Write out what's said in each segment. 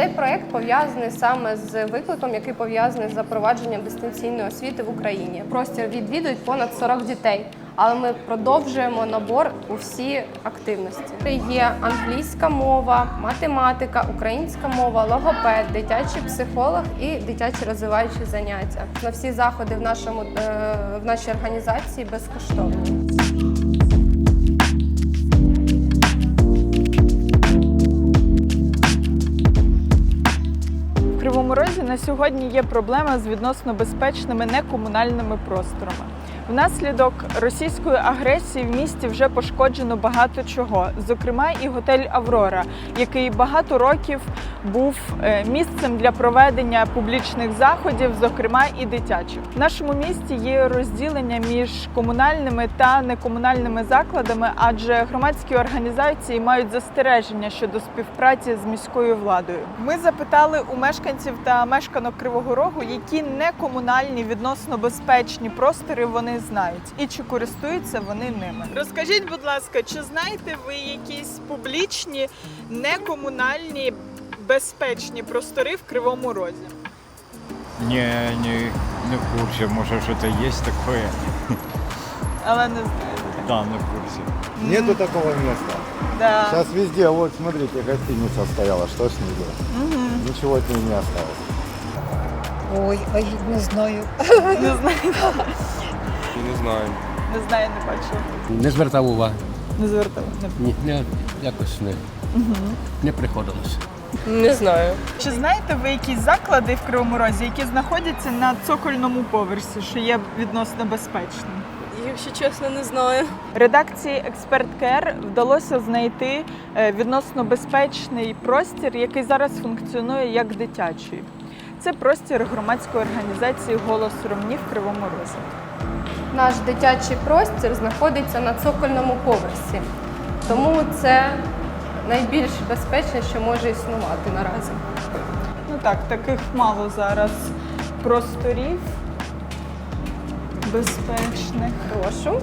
Цей проект пов'язаний саме з викликом, який пов'язаний з запровадженням дистанційної освіти в Україні. Простір відвідують понад 40 дітей. Але ми продовжуємо набор у всі активності. Є англійська мова, математика, українська мова, логопед, дитячий психолог і дитячі розвиваючі заняття. На всі заходи в нашому е, в нашій організації безкоштовні. Сьогодні є проблема з відносно безпечними некомунальними просторами. Внаслідок російської агресії в місті вже пошкоджено багато чого, зокрема і готель Аврора, який багато років був е, місцем для проведення публічних заходів, зокрема і дитячих. В нашому місті є розділення між комунальними та некомунальними закладами, адже громадські організації мають застереження щодо співпраці з міською владою. Ми запитали у мешканців та мешканок Кривого Рогу, які некомунальні відносно безпечні простори вони знають і чи користуються вони ними. Розкажіть, будь ласка, чи знаєте ви якісь публічні некомунальні безпечні простори в Кривому Розі? Не, не, не в курсе. Может, что-то есть такое? Але не знаєте. Да, не в курсе. Нету такого места. Да. Сейчас везде, вот смотрите, гостиница стояла, что с ней было? Ничего от нее не осталось. Ой, ой, не знаю. Не знаю, Не знаю. не знаю, не бачила. Не звертав уваги. Не звертала. Не... Ні, не, якось не, не приходилось. Не знаю. Чи знаєте ви якісь заклади в Кривому Розі, які знаходяться на цокольному поверсі, що є відносно безпечним? Якщо чесно, не знаю. Редакції Експерт КР вдалося знайти е, відносно безпечний простір, який зараз функціонує як дитячий. Це простір громадської організації Голос Ромні в Кривому Розі. Наш дитячий простір знаходиться на цокольному поверсі, тому це найбільш безпечне, що може існувати наразі. Ну так, таких мало зараз просторів безпечних. Прошу.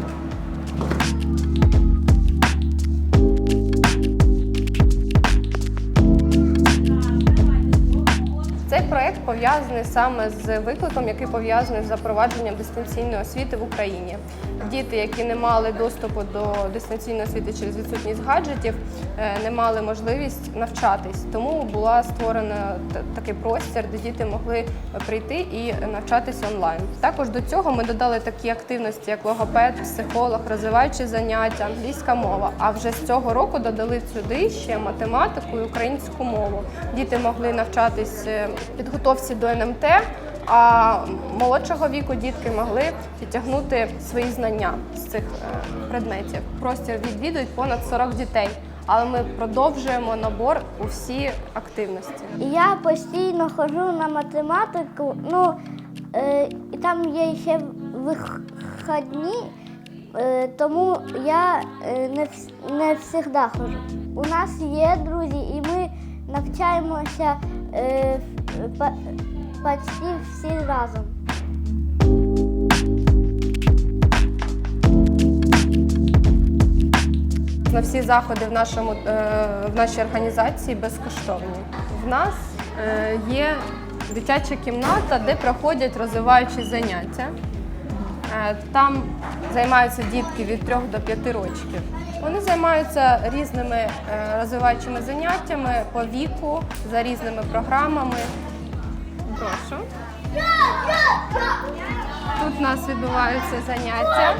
Цей проект пов'язаний саме з викликом, який пов'язаний з запровадженням дистанційної освіти в Україні. Діти, які не мали доступу до дистанційної освіти через відсутність гаджетів, е, не мали можливість навчатись. Тому була створена такий простір, де діти могли прийти і навчатися онлайн. Також до цього ми додали такі активності, як логопед, психолог, розвиваючі заняття, англійська мова. А вже з цього року додали сюди ще математику і українську мову. Діти могли навчатись е, підготовці до НМТ. А молодшого віку дітки могли підтягнути свої знання з цих е, предметів. Простір відвідують понад 40 дітей, але ми продовжуємо набор у всі активності. Я постійно ходжу на математику, ну е, і там є ще вихідні, е, тому я е, не, не завжди. У нас є друзі, і ми навчаємося е, па- почти всі разом. На всі заходи в нашому е, в нашій організації безкоштовні. В нас е, є дитяча кімната, де проходять розвиваючі заняття. Е, Там займаються дітки від 3 до 5 років. Вони займаються різними розвиваючими заняттями по віку, за різними програмами. Прошу. Тут у нас відбуваються заняття.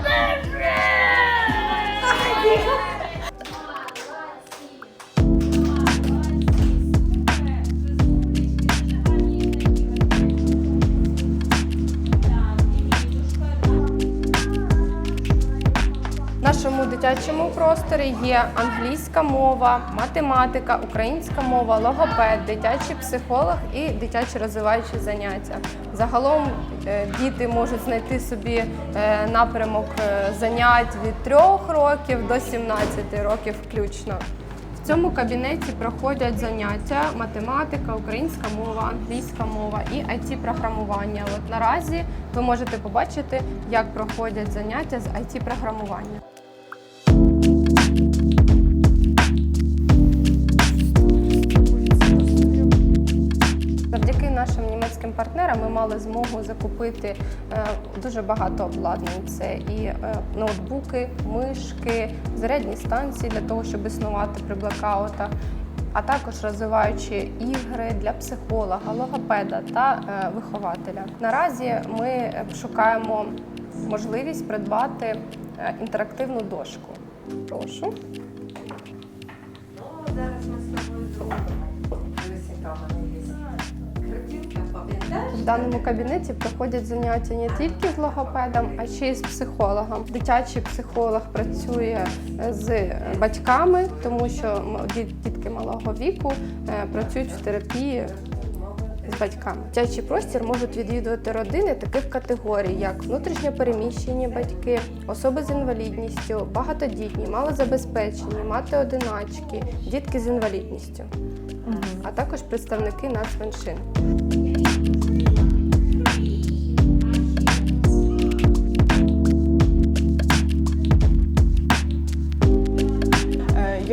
Дитячому просторі є англійська мова, математика, українська мова, логопед, дитячий психолог і дитячі розвиваючі заняття. Загалом е, діти можуть знайти собі е, напрямок е, занять від 3 років до 17 років включно. В цьому кабінеті проходять заняття математика, українська мова, англійська мова і it програмування От наразі ви можете побачити, як проходять заняття з it програмування європейським партнерам ми мали змогу закупити е, дуже багато обладнань. Це і е, ноутбуки, мишки, зарядні станції для того, щоб існувати при блекаутах, а також розвиваючи ігри для психолога, логопеда та е, вихователя. Наразі ми шукаємо можливість придбати інтерактивну дошку. Прошу. В даному кабінеті проходять заняття не тільки з логопедом, а ще й з психологом. Дитячий психолог працює е, з батьками, тому що дітки малого віку е, працюють в терапії з батьками. Дитячий простір можуть відвідувати родини таких категорій, як внутрішньопереміщені батьки, особи з інвалідністю, багатодітні, малозабезпечені, мати-одиначки, дітки з інвалідністю, а також представники нацменшин.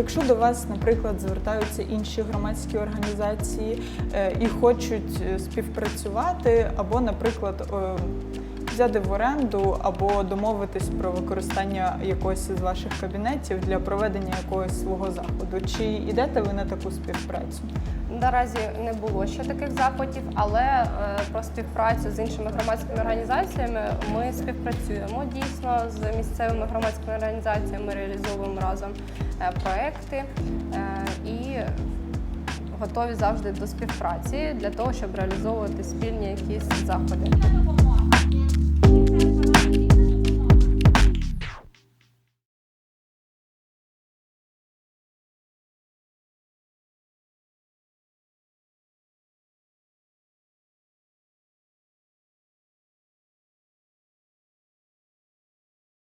Якщо до вас, наприклад, звертаються інші громадські організації е, і хочуть е, співпрацювати, або, наприклад, е, взяти в оренду, або домовитись про використання якогось з ваших кабінетів для проведення якогось свого заходу, чи йдете ви на таку співпрацю? Наразі не було ще таких запитів, але е, про співпрацю з іншими громадськими організаціями ми співпрацюємо дійсно з місцевими громадськими організаціями. Ми реалізовуємо разом е, проекти е, і готові завжди до співпраці для того, щоб реалізовувати спільні якісь заходи.